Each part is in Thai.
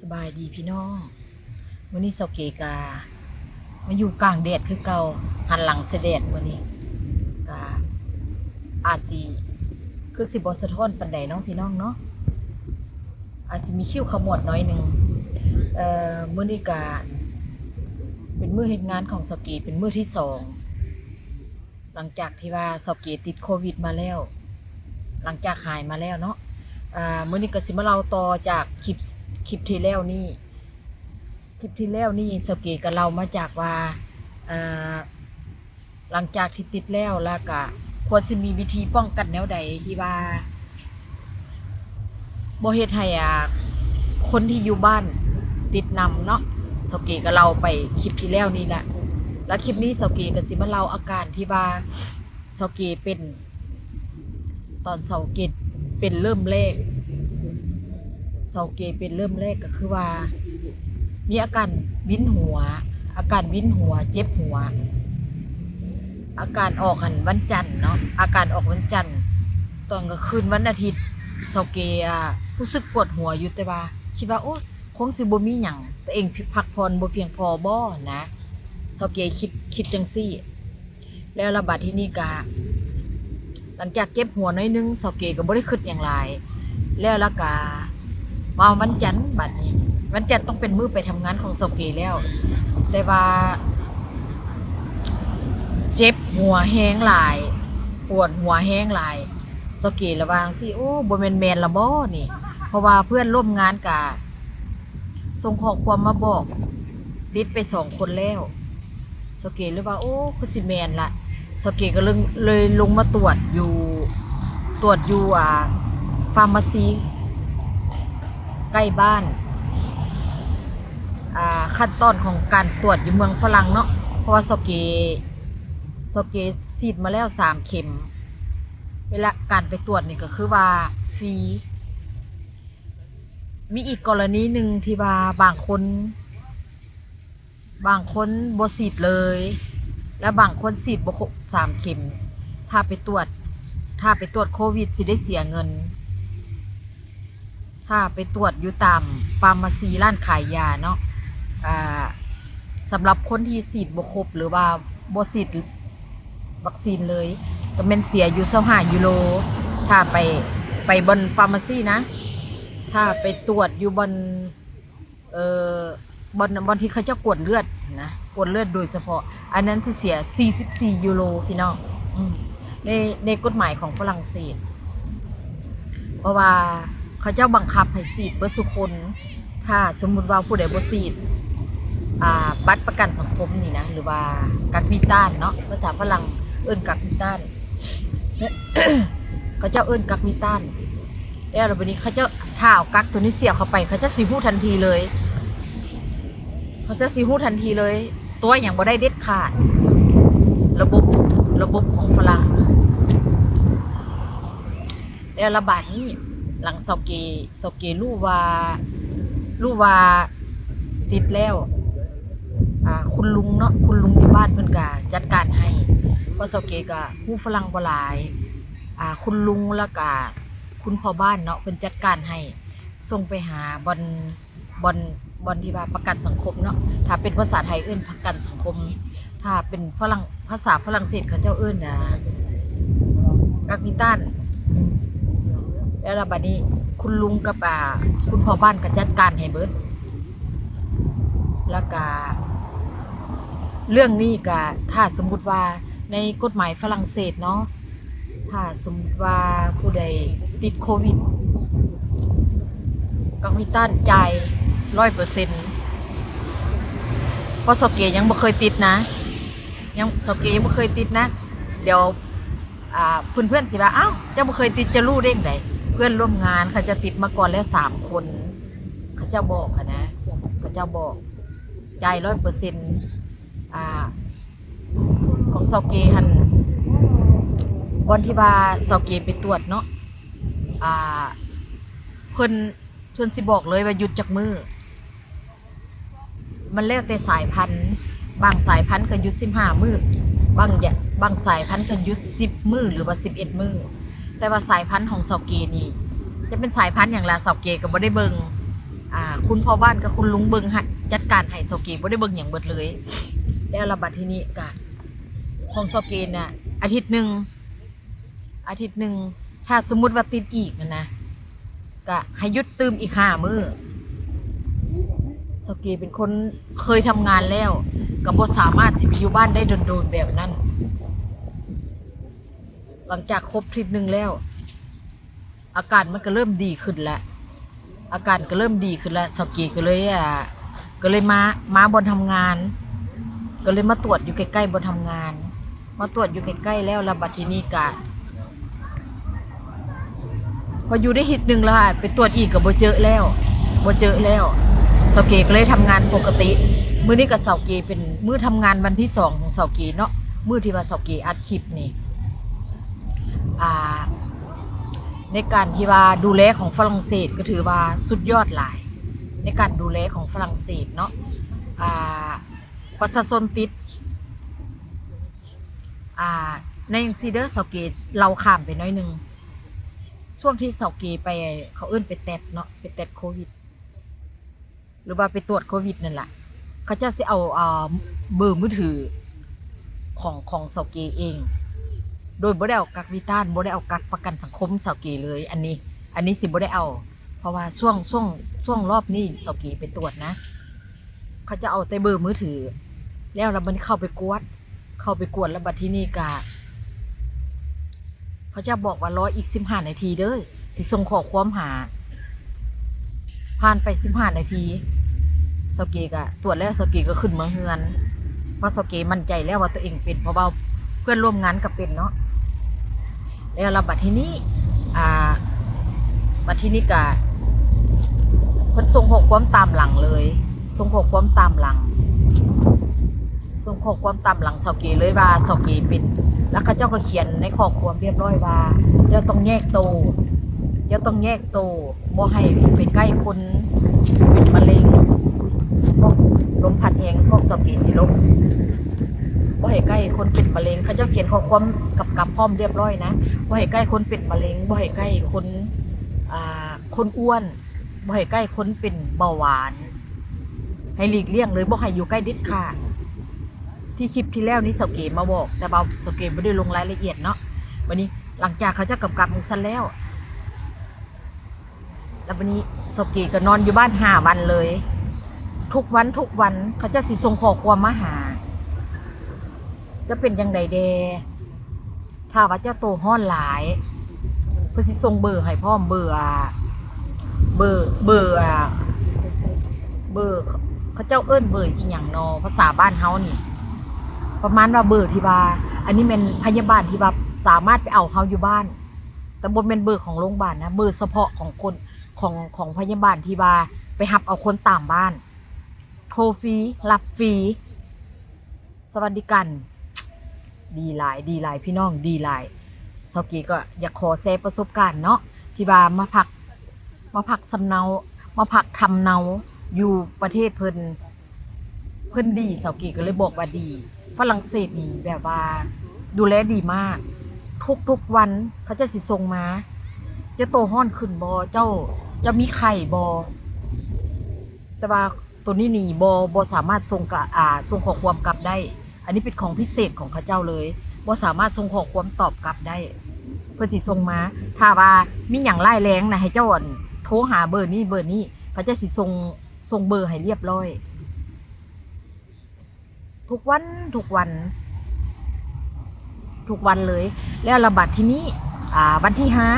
สบายดีพี่น้องมื้อนี้เซาเกกามาอยู่กลางแดดคือเก่าหันหลังเสดดมื้อนี้กาอาจสิคือสิบ่สะท้อนปานใดเนาะพี่น้องเนาะอาจสิมีคิ้วขมวดน้อยหนึงเอ่อมื้อนี้กาเป็นมื้อเฮ็ดงานของเซาเกเป็นมื้อที่สองหลังจากที่ว่าเซาเกติดโควิดมาแล้ว หลังจากหายมาแล้วเนาะ อ่ามื้อนี้ก็สิมาเล่าต่อจากคลิปคลิปที่แล้วนี่คลิปที่แล้วนี่สเกก็เล่ามาจากว่าอ่าหลังจากที่ติดแล้วแล้วก็ควรสิมีวิธีป้องกันแนวใดที่ว่าบ่เฮ็ดให้อ่าคนที่อยู่บ้านติดนำเนาะสเกก็เล่าไปคลิปที่แล้วนี่แหละแล้วคลิปนี้สเกก็สิมาเล่าอาการที่ว่าสเกเป็นตอนเสาเกต เป็นเริ่มแรกเสาเกเป็นเริ่มแรกก็คือว่า มีอาการวินหัว อาการวินหัว เจ็บหัว อาการออกหันวันจันทร์เนาะอาการออกวันจันทร์ตอนกลางคืนวันอาทิตย์เสาเกอะรู้สึกปวดหัวอยู่แต่ว่า คิดว่าโอ้คงสิบ่มีหยังตัวเองพักผ่อนบ่เพียงพอบ่นะเสาเกคิดคิดจังซี่ แล้วระบาดที่นี่กา หลังจากเก็บหัวน้อยนึงสาเกก็บ่ได้คิดอย่างไรแล้วละกามาวันจันทร์บัดนี้วันจันทร์ต้องเป็นมือไปทำงานของสาเกแล้ว แต่ว่า เจ็บหัวแห้งหลาย ปวดหัวแห้งหลายสาเกระวางสิโอ้บ่แม่นแมนละบ่นี่ เพราะว่าเพื่อนร่วมงานกะส่งข้อความมาบอกติดไปสองคนแล้วสาเกเลยว่า โอ้คือสิแมนละ สเกตก็เลยเลยลงมาตรวจอยู่ตรวจอยู่อ่าฟาร์มาซีใกล้บ้านอ่าขั้นตอนของการตรวจอยู่เมืองฝรั่งเนาะเพราะว่าสเกสเกฉีดมาแล้วสามเข็ม เวลาการไปตรวจนี่ก็คือว่าฟรีมีอีกกรณีหนึ่งที่ว่าบางคน บางคนบ่ฉีดเลย แล้วบางคนฉีดบ่ครบสามเข็ม ถ้าไปตรวจ ถ้าไปตรวจโควิดสิได้เสียเงิน ถ้าไปตรวจอยู่ตามฟาร์มาซีร้านขายยาเนาะอ่าสำหรับคนที่ฉีดบ่ครบหรือว่าบ่ฉีดวัคซีนเลยก็แม่นเสียอยู่25ยูโรถ้าไปไปบนฟาร์มาซีนะ ถ้าไปตรวจอยู่บนเอ่อบนบนที่เขาจะกวดเลือดนะ วดเลือดโดยเฉพาะ อันนั้นที่เสีย 44 ยูโรพี่น้องในในกฎหมายของฝรั่งเศส เพราะว่าเขาเจ้าบังคับให้ฉีดเบิดสุคน ถ้าสมมุติว่าผู้ใดบ่ฉีดอ่าบัตรประกันสังคมนี่นะ หรือว่ากักมิต้านเนาะภาษาฝรั่งเอิ้นกักมิต้านเขาเจ้าเอิ้นกักมิต้านแล้วบัดนี้เขาเจ้าถ้าเอากักตัวนี้เสียบเข้าไป เขาจะสิฮู้ทันทีเลย เขาจะสิฮู้ทันทีเลย ตัวอย่างบ่ได้เด็ดขาด ระบบระบบของฝรั่งแล้วระบาดนี้หลังเซาเกเซาเกรู้ว่ารู้ว่าติดแล้ว อ่า คุณลุงเนาะคุณลุงที่บ้านเพิ่นก็จัดการให้เพราะเซาเกก็ฮู้ฝรั่งบ่หลาย อ่า คุณลุงแล้วก็คุณพ่อบ้านเนาะเพิ่นจัดการให้ส่งไปหาบอนบอน บอนที่ว่าประกันสังคมเนาะถ้าเป็นภาษาไทยเอิ้นประกันสังคม ถ้าเป็นฝรั่งภาษาฝรั่งเศสเขาเจ้าเอิ้นนะกักมิตันแล้วบัดนี้คุณลุงกับอ่าคุณพ่อบ้านก็จัดการให้เบิดแล้วก็เรื่องนี้ก็ถ้าสมมุติว่าในกฎหมายฝรั่งเศสเนาะถ้าสมมติว่าผู้ใดติดโควิดกักมิตันจ่าย ร้อยเปอร์เซ็นต์เพราะสเกยังบ่เคยติดนะ ยังสเกยังบ่เคยติดนะ เดี๋ยวเพื่อนเพื่อนสิว่าอ้าวเจ้าบ่เคยติดจะรู้ได้ไงเพื่อนร่วมงานเขาจะติดมาก่อนแล้วสามคนเขาเจ้าบอกนะเขาเจ้าบอกจ่ายร้อยเปอร์เซ็นต์ของสเกหันวันที่ว่าสเกไปตรวจเนาะเพิ่นเพิ่นสิบอกเลยว่าหยุดจากมือ มันแล้วแต่สายพันธุ์ บางสายพันธุ์ก็ยุด15มื้อบางอย่างบางสายพันธุ์ก็ยุด10มื้อหรือว่า11มื้อแต่ว่าสายพันธุ์ของเซาเกนี่ จะเป็นสายพันธุ์อย่างละเซาเกก็บ่ได้เบิงอ่าคุณพ่อบ้านกับคุณลุงเบิงจัดการให้เซาเกบ่ได้เบิงหยังเบิดเลย แล้วระบัดที่นี้ก็ของเซาเกน่ะอาทิตย์หนึ่งอาทิตย์หนึ่งถ้าสมมุติว่าติดอีกนะนะก็ให้ยุดตืมอีกห้ามื้อ เซาเป็นคนเคยทำงานแล้วก็บ่สามารถสิไปอยู่บ้านได้โดนๆแบบนั้น หลังจากครบทริปหนึ่งแล้ว อาการมันก็เริ่มดีขึ้นแล้ว อาการก็เริ่มดีขึ้นแล้วสกีก็เลยอะก็เลยมามาบนทำงาน ก็เลยมาตรวจอยู่ใกล้ๆบนทำงาน มาตรวจอยู่ใกล้ๆแล้วระบาดทีนี้กะพออยู่ได้หิตหนึ่งแล้วอะไปตรวจอีกกับโบเจอแล้วโบเจอแล้ว เสาเกก็เลยทำงานปกติ มื้อนี้กับเสาเกเป็นมื้อทำงานวันที่สองของเสาเกเนาะมื้อที่ว่าเสาเกอัดคลิปนี่อ่าในการที่ว่าดูแลของฝรั่งเศสก็ถือว่าสุดยอดหลาย ในการดูแลของฝรั่งเศสเนาะอ่าประชาชนติดอ่าในยังซีเดอร์เสาเกเราข้ามไปหน้อยหนึง ช่วงที่เสาเกไปเขาเอื้นไปแตดเนาะไปแตดโควิด หรือว่าไปตรวจโควิดนั่นแหละเขาเจ้าสิเอาเบอร์มือถือของของเสาเกเอง โดยบ่ได้เอากักวิต้านบ่ได้เอากักประกันสังคมเสาเกเลย อันนี้ อันนี้สิบ่ได้เอา เพราะว่าช่วงช่วงช่วงรอบนี้เสาเกไปตรวจนะ เขาจะเอาแต่เบอร์มือถือ แล้วเรามันเข้าไปกวด เข้าไปกวดแล้วบัดที่นี่กาเขาจะบอกว่ารออีกสิบห้านาทีเด้อสิส่งขอความหา ผ่านไปสิบห้านาทีสเกกะตรวจแล้วสเกก็ขึ้นมาเฮือนเพราะสเกมั่นใจแล้วว่าตัวเองเป็นเพราะว่าเพื่อนร่วมงานก็เป็นเนาะแล้วเราบัดที่นี้อ่าบัดที่นี้กะเพิ่นส่งข้อความตามหลังเลยส่งข้อความตามหลังส่งข้อความตามหลังสเกเลยว่าสเกเป็นแล้วเขาเจ้าก็เขียนในข้อความเรียบร้อยว่า เจ้าต้องแยกโตว จ้าต้องแยกโตบ่ให้ไปใกล้คนเป็นมะเร็งพวกลมพัดแหงพวกสาเกสิลบบ่ให้ใกล้คนเป็นมะเร็งเขาเจ้าเขียนข้อความกับกับพร้อมเรียบร้อยนะบ่ให้ใกล้คนเป็นมะเร็งบ่ให้ใกล้คนอ่าคนอ้วนบ่ให้ใกล้คนเป็นเบาหวาน ให้หลีกเลี่ยงเลยบ่ให้อยู่ใกล้เด็ดขาดที่คลิปที่แล้วนี้สเกมมาบอก แต่เบาสเกมไม่ได้ลงรายละเอียดเนาะวันนี้หลังจากเขาจะกำกับมึงซันแล้ว แล้ววันนี้สาเกก็นอนอยู่บ้านห้าวันเลย ทุกวันทุกวันเขาเจะสิส่งข้อความมาหา จะเป็นยังไงแดถ้าว่าเจ้าโตห้อนหลายเพื่อสิส่งเบอร์ให้พ่อมเบอร์อะเบอร์เบอร์อะเบอร์เขาเจ้าเอิ้นเบอร์อีหยังนอภาษาบ้านเฮานี่ ประมาณว่าเบอร์ที่ว่าอันนี้เป็นพยาบาลที่ว่าสามารถไปเอาเขาอยู่บ้าน แต่บนเป็นเบอร์ของโรงพยาบาลนะเบอร์เฉพาะของคน ของของพยาบาลที่ว่าไปหับเอาคนตามบ้าน โทรฟรีรับฟรีสวัสดิการดีหลายดีหลายพี่น้องดีหลายเซากีก็อยากขอแชร์ประสบการณ์เนาะที่ว่ามาพักมาพักสำเนามาพักทำเนาอยู่ประเทศเพิ่นเพิ่นดีเซากีก็เลยบอกว่าดีฝรั่งเศสนี่แบบว่าดูแลดีมาก ทุกทุกๆวันเขาจะสิส่งมา จะโตห้อนขึ้นบอเจ้า จะมีไข่บอแต่ว่าตัวนี้นี่บอบอสามารถส่งกะอ่าส่งขอความกลับได้ อันนี้เป็นของพิเศษของข้าเจ้าเลยว่าสามารถส่งขอความตอบกลับได้ เพื่อสิส่งมา ถ้าว่ามีอย่างไล่แรงนะให้เจ้าอั่นโทรหาเบอร์นี้เบอร์นี้เขาจะสิส่งส่งเบอร์ให้เรียบร้อย ทุกวันทุกวัน ทุกวันเลย แล้วระบาดที่นี้อ่าวันที่ห้า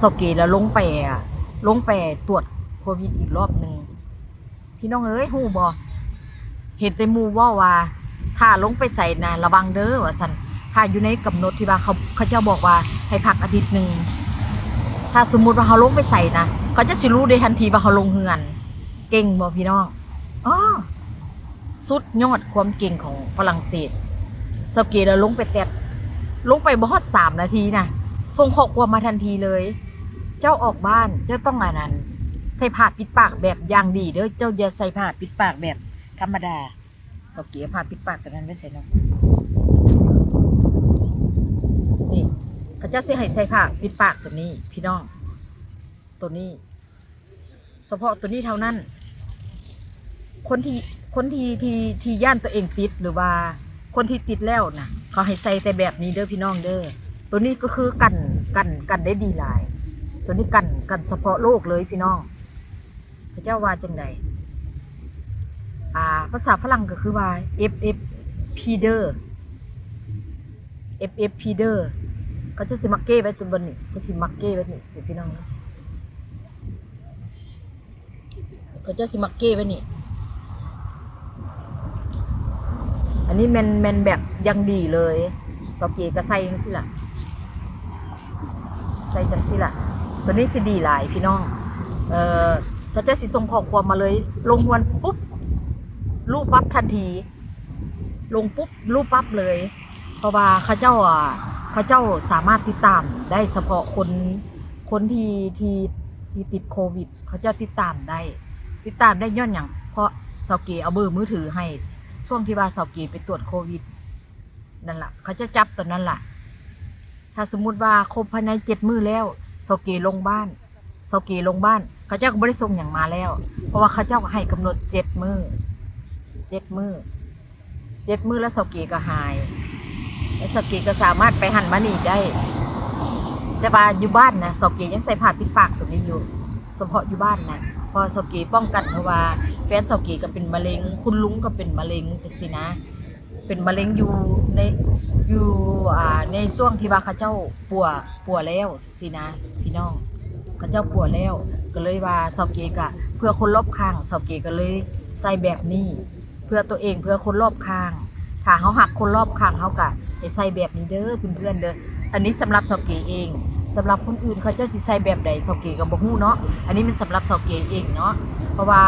สเกตแล้วลงไปอะ ลงไปตรวจโควิดอีกรอบหนึ่งพี่น้องเอ้ยหูบอเห็นแต่มูว่าว่า ถ้าลงไปใส่นะระวังเด้อว่าสันถ้าอยู่ในกำหนดที่ว่าเขาเขาเจ้าบอกว่าให้พักอาทิตย์หนึ่งถ้าสมมุติว่าเขาลงไปใส่นะเขาจะสิรู้ได้ทันทีว่าเขาลงเฮือน เก่งบ่พี่น้องอ๋อสุดยอดความเก่งของฝรั่งเศสสเกตแล้วลงไปแตะลงไปบอดสามนาทีนะส่งข้อความมาทันทีเลย เจ้าออกบ้านเจ้าต้องอันนั้นใส่ผ้าปิดปากแบบอย่างดีเด้อเจ้าอย่าใส่ผ้าปิดปากแบบธรรมดาสเกียผ่าปิดปากตัวนั้นไว้เสร็จแล้วนี่เขาจะสิให้ใส่ผ้าปิดปากตัวนี้ พี่น้อง ตัวนี้ เฉพาะตัวนี้เท่านั้น คนที่คนที่ที่ที่ย่านตัวเองติดหรือว่า คนที่ติดแล้วนะเขาให้ใส่แต่แบบนี้เด้อพี่น้องเด้อตัวนี้ก็คือกันกันกันได้ดีหลาย ตัวนี้กันกันเฉพาะโลกเลยพี่น้องพระเจ้าว่าจังใดอ่าภาษาฝรั่งก็คือว่า F F P เด้อ F F P เด้อเขาจะสิมักเก้ไว้ตัวบนนี่เขาสิมักเก้ไว้นี่เดี๋ยวพี่น้องนะเขาจะสิมักเก้ไว้นี่อันนี้แมนแมนแบบยังดีเลยสอกเกก็ใส่จังสิล่ะใส่จังสิล่ะ ตัวนี้สิดีหลายพี่น้อง เอ่อเขาจะสิส่งข้อความมาเลย ลงวันปุ๊บรูปปั๊บทันที ลงปุ๊บรูปปั๊บเลย เพราะว่าเขาเจ้าอะเขาเจ้าสามารถติดตามได้เฉพาะคนคนที่ที่ที่ติดโควิด เขาเจ้าติดตามได้ ติดตามได้ย้อนอย่าง เพราะเสาเกเอาเบอร์มือถือให้ช่วงที่ว่าเสาเกไปตรวจโควิดนั่นแหละเขาจะจับตัวนั้นแหละถ้าสมมุติว่าครบภายในเจ็ดมือแล้ว สาเกลงบ้านสาเกลงบ้าน เขาเจ้าก็ไม่ได้ส่งอย่างมาแล้ว เพราะว่าเขาเจ้าก็ให้กำหนดเจ็ดมือเจ็ดมือเจ็ดมือแล้วสาเกก็หายแล้วเสาเกก็สามารถไปหันมานีได้ แต่ว่าอยู่บ้านนะสาเกยังใส่ผ้าปิดปากตัวนี้อยู่เฉพาะอยู่บ้านนะเพอเสาเกป้องกันเพราะว่าแฟนสาเกก็เป็นมะเร็ง คุณลุงก็เป็นมะเร็งจังซี่นะ เป็นมะเร็งอยู่ในอยู่อ่าในช่วงที่ว่าเขาเจ้าป่วป่วแล้วจังซี่นะพี่น้องเขาเจ้าป่วแล้ว ก็เลยว่าเสาเกกะ เพื่อคนรอบข้างเสาเกก็เลยใส่แบบนี้ เพื่อตัวเองเพื่อคนรอบข้างถ้าเขาหักคนรอบข้างเขากะให้ใส่แบบนี้เด้อเพื่อนๆเด้ออันนี้สำหรับเสาเกเองสำหรับคนอื่นเขาจะสิใส่แบบใดเสาเกก็บ่ฮู้เนาะอันนี้มันสำหรับเสาเกเองเนาะเพราะว่า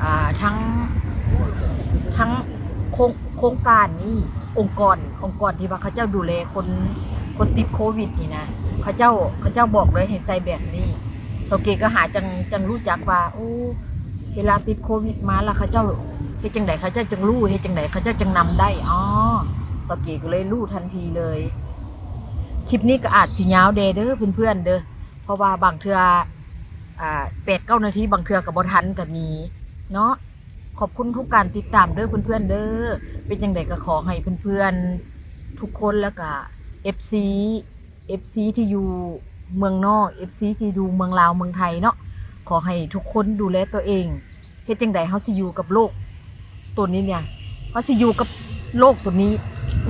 อ่าทั้งทั้ง โครงโครงการนี้องค์กรองค์กรที่ว่าเขาเจ้าดูแลคนคนติดโควิดนี่นะเขาเจ้าเขาเจ้าบอกเลยให้ใส่แบบนี้สเกก็หาจังจังรู้จักว่าโอ้เวลาติดโควิดมาแล้วเขาเจ้าเฮ็ดจังไดเขาเจ้าจังรู้เฮ็ดจังไดเขาเจ้าจังนำได้อ๋อสเกก็เลยรู้ทันทีเลย คลิปนี้ก็อาจสิยาวเดเด้อเพื่อนๆเด้อเพราะว่าบางเทื่ออ่าแปดเก้านาทีบางเทื่อกับบทันก็มีเนาะ ขอบคุณทุกการติดตามเด้อเพื่อนๆเด้อเป็นจังไดก็ขอให้เพื่อนๆทุกคนแล้วก็ FC FC ที่อยู่เมืองนอก FC ที่อยู่เมืองลาวเมืองไทยเนาะขอให้ทุกคนดูแลตัวเองเฮ็ดจังไดเฮาสิอยู่กับโลกตัวนี้เนี่ยเฮาสิอยู่กับโลกตัวนี้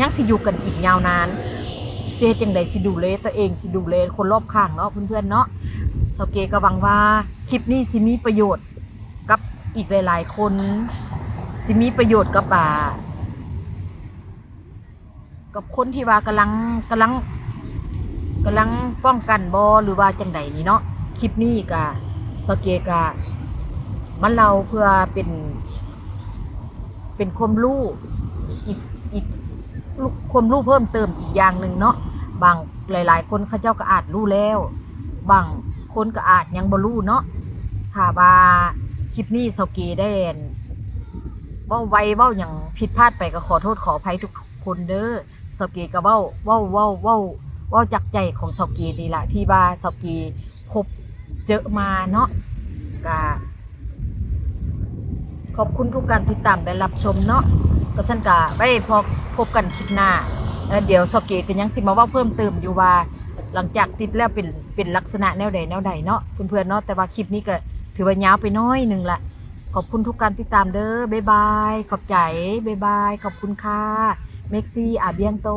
ยังสิอยู่กันอีกยาวนานเสียจังใดสิดูแลตัวเองสิดูแลคนรอบข้างเนาะเพื่อนๆเนาะสเกก็หวังว่าคลิปนี้สิมีประโยชน์ อีกหลาย ๆ คนสิมีประโยชน์กับอ่า กับคนที่ว่ากำลังกำลังกำลังป้องกันบ่หรือว่าจังใดนี่เนาะคลิปนี้ก็เสเกก็มันเราเพื่อเป็น เป็นความรู้อีกอีกความรู้เพิ่มเติมอีกอย่างหนึ่งเนาะบางหลาย ๆ คนเขาเจ้าก็อาจรู้แล้ว บางคนก็อาจยังบ่รู้เนาะถ้าว่า คลิปนี้เซาเกได้อั่นเว้าไวเว้าอย่างผิดพลาดไปก็ขอโทษขออภัยทุกคนเด้อเซาเกก็เว้าเว้าเว้าเว้าเว้าจากใจของเซาเกนี่แหละที่ว่าเซาเกพบเจอมาเนาะก็ขอบคุณทุกการติดตามและรับชมเนาะก็ฉันก็ไว้พอพบกันคลิปหน้าเดี๋ยวสกตก็ยังสิมาว่าเพิ่มเติมอยู่ว่าหลังจากติดแล้วเป็นเป็นลักษณะแนวใดแนวใดเนาะเพื่อนๆเนาะแต่ว่าคลิปนี้ก็ ถือว่ายาวไปน้อยหนึ่งละขอบคุณทุกการติดตามเด้อบ๊ายบาย ขอบใจบ๊ายบาย ขอบคุณค่ะ เม็กซี่อาเบียงโต